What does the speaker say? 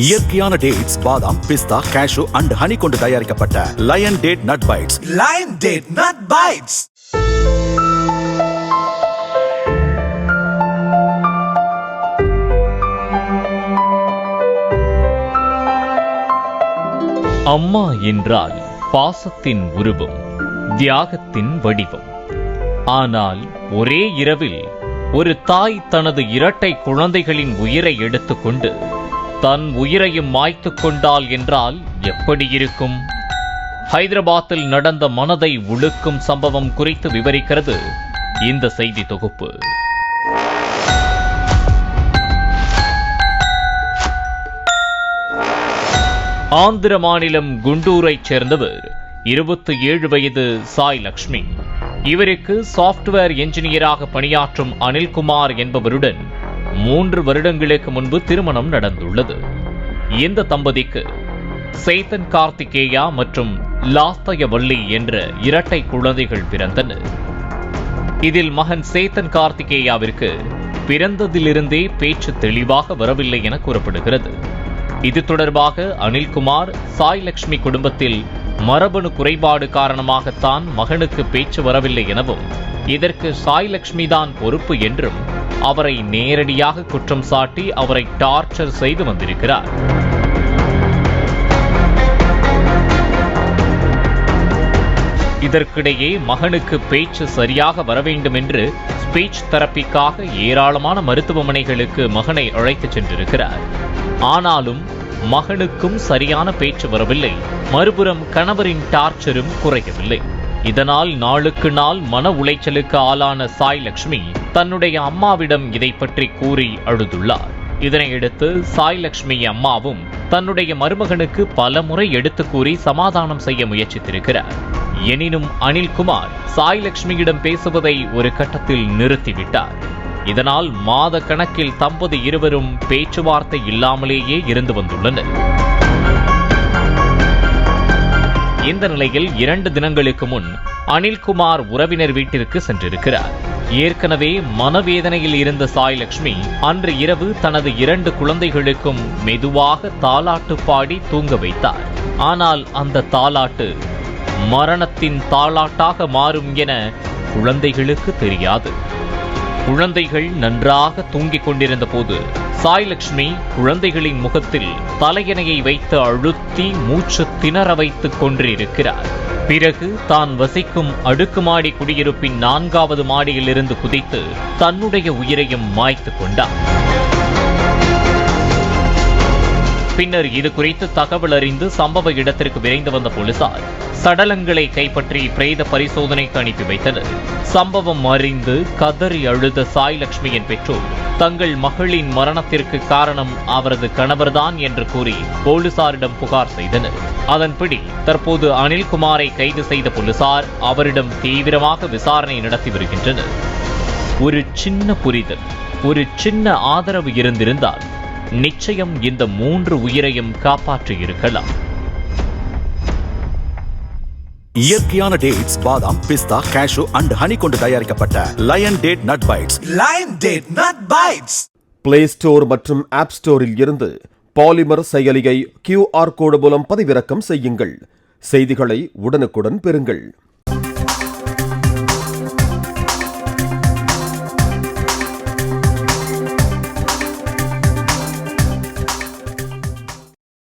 இயற்கையான டேட்ஸ் பாதாம் பிஸ்தா cash and honey கொண்டு தயாரிக்கப்பட்ட lion date nut bites Lion Date Nut Bites. அம்மா என்றால் பாசத்தின் உருவம் தியாகத்தின் வடிவம் ஆனால் ஒரே இரவில் ஒரு தாய் தனது இரட்டை குழந்தைகளின் உயிரை எடுத்துக்கொண்டு தன் உயிரையும் மாய்த்து கொண்டாள் என்றால் எப்படி இருக்கும்? ஹைதராபாத்தில் நடந்த மனதை உழுக்கும் சம்பவம் குறித்து விவரிக்கிறது இந்த செய்தி தொகுப்பு. ஆந்திர மாநிலம் குண்டூரைச் சேர்ந்தவர் இருபத்தி ஏழு வயது சாய் லக்ஷ்மி. இவருக்கு சாஃப்ட்வேர் என்ஜினியராக பணியாற்றும் அனில்குமார் என்பவருடன் மூன்று வருடங்களுக்கு முன்பு திருமணம் நடந்துள்ளது. இந்த தம்பதிக்கு சேத்தன் கார்த்திகேயா மற்றும் லாஸ்தயவல்லி என்ற இரட்டை குழந்தைகள் பிறந்தனர் இதில் மகன் சேத்தன் கார்த்திகேயாவிற்கு பிறந்ததிலிருந்தே பேச்சு தெளிவாக வரவில்லை என கூறப்படுகிறது. இது தொடர்பாக அனில்குமார் சாய் லட்சுமி குடும்பத்தில் மரபணு குறைபாடு காரணமாகத்தான் மகனுக்கு பேச்சு வரவில்லை எனவும் இதற்கு சாய் லட்சுமி தான் பொறுப்பு என்றும் அவரை நேரடியாக குற்றம் சாட்டி அவரை டார்ச்சர் செய்து வந்திருக்கிறார். இதற்கிடையே மகனுக்கு பேச்சு சரியாக வர வேண்டும் என்று ஸ்பீச் தெரப்பிக்காக ஏராளமான மருத்துவமனைகளுக்கு மகனை அழைத்துச் சென்றிருக்கிறார். ஆனாலும் மகனுக்கும் சரியான பேச்சு வரவில்லை. மறுபுறம் கணவரின் டார்ச்சரும் குறையவில்லை. இதனால் நாளுக்கு நாள் மன உளைச்சலுக்கு ஆளான சாய் லட்சுமி தன்னுடைய அம்மாவிடம் இதை பற்றி கூறி அழுதுள்ளார். இதனையடுத்து சாய் லட்சுமி அம்மாவும் தன்னுடைய மருமகனுக்கு பல முறை எடுத்து கூறி சமாதானம் செய்ய முயற்சித்திருக்கிறார். எனினும் அனில்குமார் சாய் லட்சுமியிடம் பேசுவதை ஒரு கட்டத்தில் நிறுத்திவிட்டார். இதனால் மாத கணக்கில் தம்பதி இருவரும் பேச்சுவார்த்தை இல்லாமலேயே இருந்து வந்துள்ளனர். இந்த நிலையில் இரண்டு தினங்களுக்கு முன் அனில்குமார் உறவினர் வீட்டிற்கு சென்றிருக்கிறார். ஏற்கனவே மனவேதனையில் இருந்த சாய் லட்சுமி அன்று இரவு தனது இரண்டு குழந்தைகளுக்கும் மெதுவாக தாலாட்டு பாடி தூங்க வைத்தார். ஆனால் அந்த தாலாட்டு மரணத்தின் தாலாட்டாக மாறும் என குழந்தைகளுக்கு தெரியாது. குழந்தைகள் நன்றாக தூங்கிக் கொண்டிருந்த போது தாய் லட்சுமி குழந்தைகளின் முகத்தில் தலையணையை வைத்து அழுத்தி மூச்சு திணற வைத்துக் கொண்டிருக்கிறார். பிறகு தான் வசிக்கும் அடுக்குமாடி குடியிருப்பின் நான்காவது மாடியிலிருந்து குதித்து தன்னுடைய உயிரையும் மாய்த்துக் கொண்டார். பின்னர் இது குறித்து தகவல் அறிந்து சம்பவ இடத்திற்கு விரைந்து வந்த போலீசார் சடலங்களை கைப்பற்றி பிரேத பரிசோதனைக்கு அனுப்பி வைத்தனர். சம்பவம் அறிந்து கதறி அழுத சாய் லட்சுமியின் பெற்றோர் தங்கள் மகளின் மரணத்திற்கு காரணம் அவரது கணவர்தான் என்று கூறி போலீசாரிடம் புகார் செய்தனர். அதன்படி தற்போது அனில்குமாரை கைது செய்த போலீசார் அவரிடம் தீவிரமாக விசாரணை நடத்தி வருகின்றனர். ஒரு சின்ன புரிதல் ஒரு சின்ன ஆதரவு இருந்திருந்தால் நிச்சயம் இந்த மூன்று உயிரையும் காப்பாற்றியிருக்கலாம். இயற்கையான டேட்ஸ் பாதாம் பிஸ்தா கேஷு அண்ட் ஹனி கொண்டு தயாரிக்கப்பட்ட lion date nut bites Lion Date Nut Bites. Play store மற்றும் ஆப் ஸ்டோரில் இருந்து பாலிமர் செயலியை கியூஆர் கோடு மூலம் பதிவிறக்கம் செய்யுங்கள். செய்திகளை உடனுக்குடன் பெறுங்கள்.